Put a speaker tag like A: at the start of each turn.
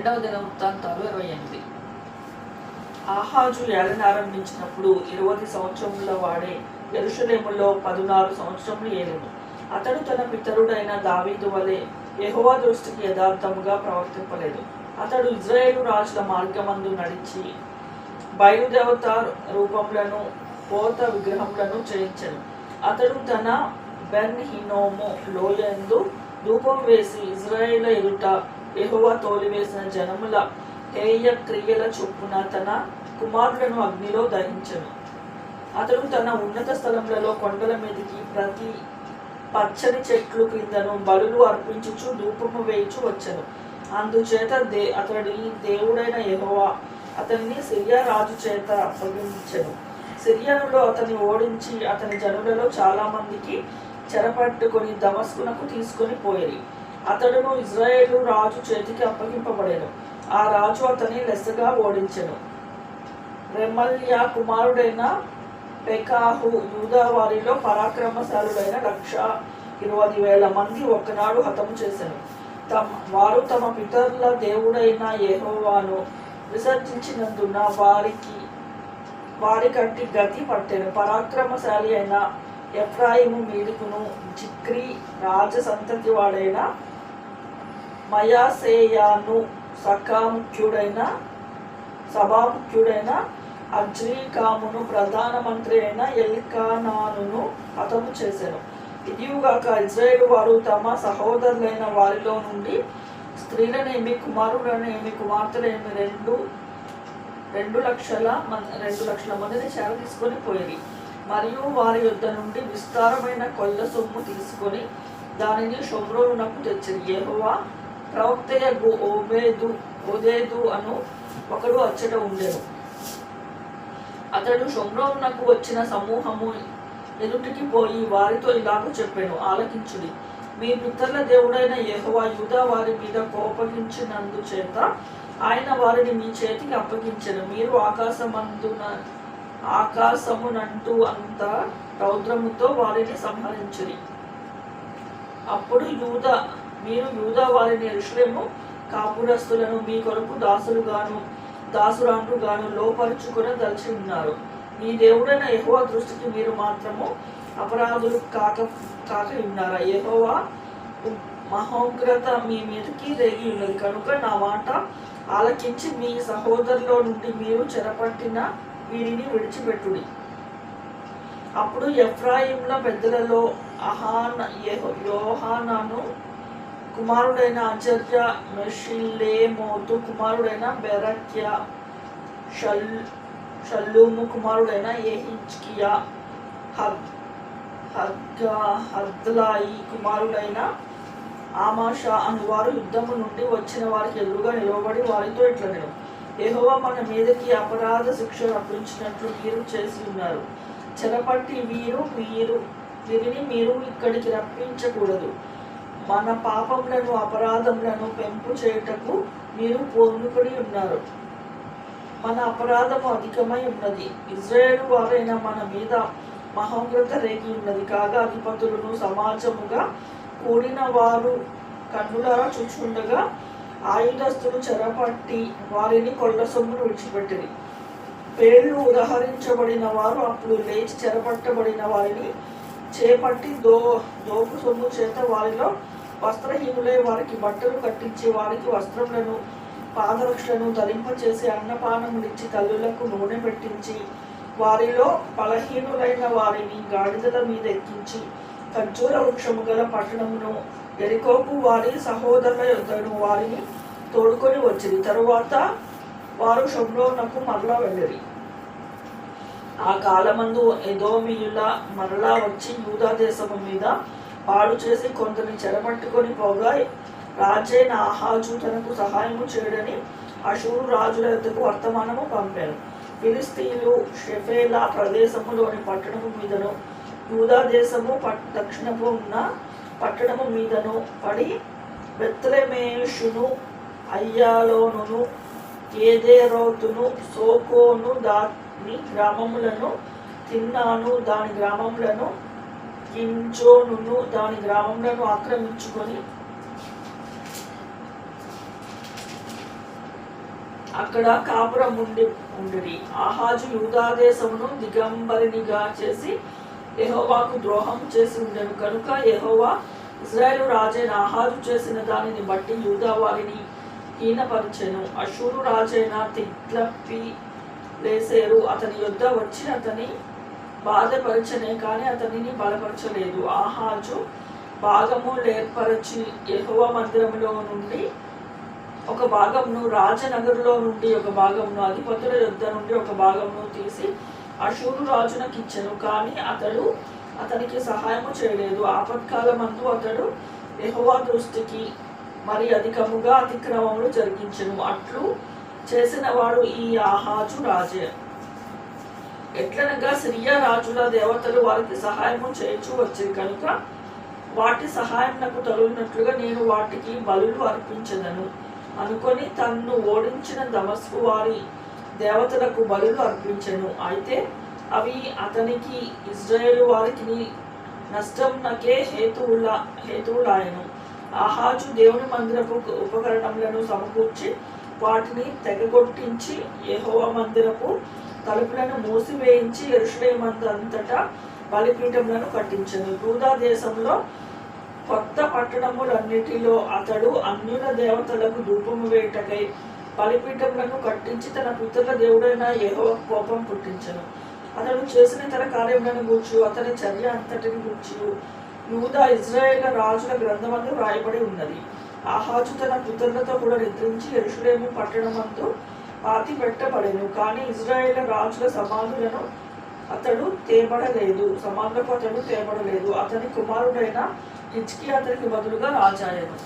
A: రెండవ దిన వృత్తాంతాలు ఇరవై ఎనిమిది. ఆహాజు ఏలన ఆరంభించినప్పుడు ఇరవై సంవత్సరముల వాడే ఎరుషులేములో పదునాలుగు సంవత్సరములు ఏలేము అతడు తన పితరుడైన దావీదు వలె యెహోవా దృష్టికి యథార్థముగా ప్రవర్తింపలేదు. అతడు ఇజ్రాయేలు రాజుల మార్గమందు నడిచి బయలుదేవత రూపములను పోత విగ్రహములను చేయించను. అతడు తన బెన్ హినోము లోయందు ధూపం వేసి ఇజ్రాయేల్ ఎదుట యెహోవా తోలివేసిన జనముల హేయ క్రియల చొప్పున తన కుమారులను అగ్నిలో దహించను. అతడు తన ఉన్నత స్థలములలో కొండల మీదకి ప్రతి పచ్చని చెట్లు క్రిందను బలులు అర్పించుచు ధూపము వేయించు వచ్చను. అందుచేత దే అతడి దేవుడైన యహోవా అతన్ని సిరియా రాజు చేత అప్పగించను. సిరియనులో అతన్ని ఓడించి అతని జనులలో చాలామందికి చెరపట్టుకొని దమస్కునకు తీసుకొని పోయేది అతడును ఇజ్రాయేలు రాజు చేతికి అప్పగింపబడేను. ఆ రాజు అతని లెస్సగా ఓడించెను. రెమల్యా కుమారుడైన పెకాహు యూదా వారిలో పరాక్రమశాలుడైన లక్ష ఇరవై వేల మంది ఒకనాడు హతము చేశాను తమ వారు తమ పితరుల దేవుడైన యెహోవాను విసర్జించినందున వారికి వారికంటి గతి పట్టెను. పరాక్రమశాలి అయిన ఎఫ్రాయిము మీదుకును జిక్రీ రాజసంతతి వాడైన మయాసేయాను సఖాముఖ్యుడైన సభాముఖ్యుడైన అజ్రీకామును ప్రధానమంత్రి అయిన ఎల్కానాను హతము చేశారు ఇదిగాక ఇజ్రాయేల్ వారు తమ సహోదరులైన వారిలో నుండి స్త్రీలనేమి కుమారులనేమి కుమార్తెలేమి రెండు రెండు లక్షల రెండు లక్షల మందిని చేర తీసుకొని పోయి మరియు వారి యొద్ద నుండి విస్తారమైన కొల్ల సొమ్ము తీసుకొని దానిని షొమ్రోనునకు తెచ్చింది యెహోవా ప్రవక్తయగు ఓబేదు ఓదేదు అను ఒకడు అచ్చట ఉండేను. అతడు షొమ్రోనునకు వచ్చిన సమూహము ఎదుటికి పోయి వారితో ఇలాగ చెప్పాను ఆలకించుడి. మీ పితరుల దేవుడైన యహోవా యూదా వారి మీద కోపగించినందు చేత ఆయన వారిని మీ చేతికి అప్పగించను. మీరు ఆకాశమందున ఆకాశమునంటూ అంత రౌద్రముతో వారిని సంహరించుడి. అప్పుడు యూదా మీరు యూదా వారిని ఎరుషులేము కాపురస్తులను మీ కొరకు దాసులుగాను దాసురాండ్రుగాను లోపరుచుకుని దలిచి ఉన్నారు మీ దేవుడైన యహోవా దృష్టికి మీరు మాత్రము అపరాధులు కాక కాక ఉన్నారా యహోవా మహోగ్రత మీ మీదకి రేగి ఉన్నది. కనుక నా మాట ఆలకించి మీ సహోదరులో నుండి మీరు చెరపట్టిన వీరిని విడిచిపెట్టుడి. అప్పుడు ఎఫ్రాయిముల పెద్దలలో అహాన యోహానాను కుమారుడైన ఆచార్య మెషిల్లేమోతు కుమారుడైన బెరక్య షల్ షల్లూము కుమారుడైన ఏహిజ్కియా హద్ హద్గా హద్లాయి కుమారుడైన ఆమాషా అనువారు యుద్ధము నుండి వచ్చిన వారికి ఎదురుగా నిలవబడి వారితో ఇట్లా నేను ఏహోవా మన మీదకి అపరాధ శిక్ష రప్పించినట్లు మీరు చేసి ఉన్నారు. చెరపట్టి వీరు మీరు వీరిని మీరు ఇక్కడికి రప్పించకూడదు. మన పాపములను అపరాధములను పెంపు చేయుటకు మీరు పూర్ణుకుడి ఉన్నారు. మన అపరాధము అధికమై ఉన్నది. ఇజ్రాయేలు వారైన మన మీద మహోగ్రత రేగి ఉన్నది. కాగా అధిపతులను సమాజముగా కూడిన వారు కన్నులారా చూచుండగా ఆయుధస్తులు చెరపట్టి వారిని కొల్ల సొమ్మును విడిచిపెట్టిరి. పేర్లు ఉదహరించబడిన వారు అప్పుడు లేచి చెరపట్టబడిన వారిని చేపట్టి దో దోపు సొమ్ము చేత వారిలో వస్త్రహీనులై వారికి బట్టలు కట్టించి వారికి వస్త్రములను పాదరక్షలను ధరింపచేసి అన్నపానములిచ్చి తల్లులకు నూనె పెట్టించి వారిలో బలహీనులైన వారిని గాడిదల మీద ఎక్కించి ఖర్జూర వృక్షము గల పట్టణమును ఎరికోపు వారి సహోదరుల యొద్దను వారిని తోడుకొని వచ్చింది తరువాత వారు షమ్లోనకు మరలా వెళ్ళిరి. ఆ కాలమందు ఎదోమియుల మరలా వచ్చి యూదా దేశము మీద పాడు చేసి కొందరిని చెరపట్టుకొని పోగా రాజైన ఆహాజు తనకు సహాయము చేయడని అశూరు రాజుల యొద్దకు వర్తమానము పంపారు. ఫిలిస్తీన్లు షెఫేలా ప్రదేశములోని పట్టణము మీదను యూదా దేశము పట్ దక్షిణపు ఉన్న పట్టణము మీదను పడి బెత్లమేషును అయ్యాలోనును ఏదేరోతును సోకోను దాని గ్రామములను తిన్నాను దాని గ్రామములను కించోనును దాని గ్రామములను ఆక్రమించుకొని అక్కడ కాపురం ఉండి ఉండిరి. ఆహాజు యూదాదేశమును దిగంబరినిగా చేసి యెహోవాకు ద్రోహం చేసి ఉండెను. కనుక ఎహోవా ఇజ్రాయేల్ రాజైన ఆహాజు చేసిన దానిని బట్టి యూదా వారిని హీనపరిచెను. అషూరు రాజైన తిట్లప్పి లేసేరు అతని యుద్ధ వచ్చి అతని బాధపరచనే కానీ అతనిని బలపరచలేదు. ఆహాజు భాగము లేర్పరచి యెహోవా మందిరంలో నుండి ఒక భాగంను రాజనగరులో నుండి ఒక భాగంను అధిపతుల యుద్ధ నుండి ఒక భాగంను తీసి అశూరు రాజునకి ఇచ్చెను కానీ అతడు అతనికి సహాయము చేయలేదు. ఆపత్కాలమందు అతడు ఎహోవా దృష్టికి మరి అధికముగా అతిక్రమములు జరిగించను. అట్లు చేసిన వాడు ఈ ఆహాజు రాజే. ఎట్లనగా సిరియా రాజుల దేవతలు వారికి సహాయము చేయించు వచ్చింది కనుక వాటి సహాయం నాకు తగులినట్లుగా నేను వాటికి బలులు అర్పించదను. అనుకొని తన్ను ఓడించిన దమస్కు వారి దేవతలకు బలులు అర్పించను. అయితే అవి అతనికి ఇజ్రాయేల్ వారికి నష్టం నకే హేతువుల హేతువులాయను. ఆహాజు దేవుని మందిరపు ఉపకరణములను సమకూర్చి వాటిని తెగగొట్టించి యహోవ మందిరపు తలుపులను మూసివేయించి ఎరుషులేమందంతటా బలిపీఠములను కట్టించను. యూదా దేశంలో కొత్త పట్టణములన్నిటిలో అతడు అన్యుల దేవతలకు ధూపము వేటకై బలిపీఠములను కట్టించి తన పితృల దేవుడైన యెహోవా కోపం పుట్టించను. అతడు చేసిన తన కార్యములను గూర్చి అతని చర్య అంతటిని గూర్చి. యూదా ఇజ్రాయేల్ రాజుల గ్రంథమందు రాయబడి ఉన్నది. ఆహాజు తన పితరులతో కూడా నిద్రించి ఎరుషులేము పట్టణమందు పాతి పెట్టబడెను కానీ ఇజ్రాయేల్ రాజుల సమాధులను అతడు తేబడలేదు. సమాధులకు అతడు తేబడలేదు. అతని కుమారుడైన హిచ్కి అతనికి బదులుగా రాజాయను.